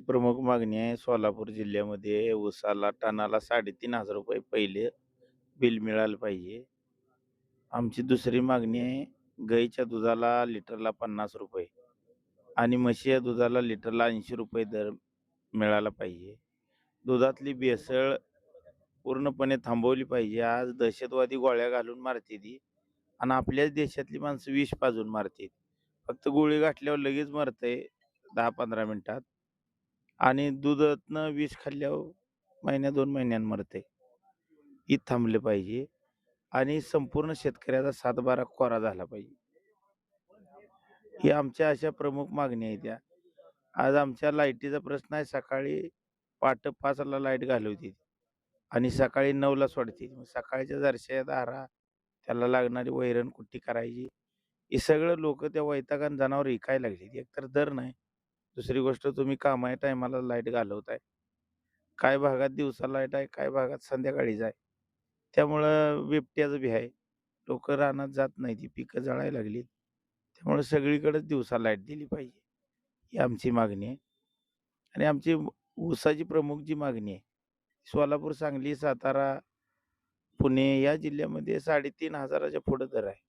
ऊसाची प्रमुख मागणी आहे सोलापूर जिल्ह्यामध्ये ऊसाला टनाला साडेतीन हजार रुपये पहिले बिल मिळालं पाहिजे. आमची दुसरी मागणी आहे गाईच्या दुधाला लिटरला पन्नास रुपये आणि म्हशीच्या दुधाला लिटरला ऐंशी रुपये दर मिळाला पाहिजे. दुधातली भेसळ पूर्णपणे थांबवली पाहिजे. आज दहशतवादी गोळ्या घालून मारते ती आणि आपल्याच देशातली माणसं विष पाजून मारतात फक्त गोळी गाठल्यावर लगेच मरतंय दहा पंधरा मिनटात. आणि दुधातनं विष खाल्ल्यावर महिन्या दोन महिन्यानं मरते ही थांबले पाहिजे आणि संपूर्ण शेतकऱ्याचा सातबारा कोरा झाला पाहिजे. ही आमच्या अशा प्रमुख मागण्या आहेत त्या. आज आमच्या लाईटीचा प्रश्न आहे सकाळी पाट पाचला लाइट घालवते आणि सकाळी नऊला सोडते. मग सकाळच्या जरशा दारा त्याला लागणारी वैरण कुट्टी करायची. हे सगळं लोक त्या वैतागान जनावर विकायला लागली एकतर दर नाही दुसरी गोष्ट तुम्ही कामाच्या टायमाला लाइट घालवताय. काय भागात दिवसा लाइट आहे काय भागात संध्याकाळीच आहे त्यामुळं बिबट्याचं बी आहे. लोक रानात जात नाही ती पिकं जळायला लागली त्यामुळे सगळीकडेच दिवसा लाइट दिली पाहिजे. ही आमची मागणी आहे. आणि आमची ऊसाची प्रमुख जी मागणी आहे सोलापूर सांगली सातारा पुणे या जिल्ह्यामध्ये साडेतीन हजाराच्या पुढं दर आहे.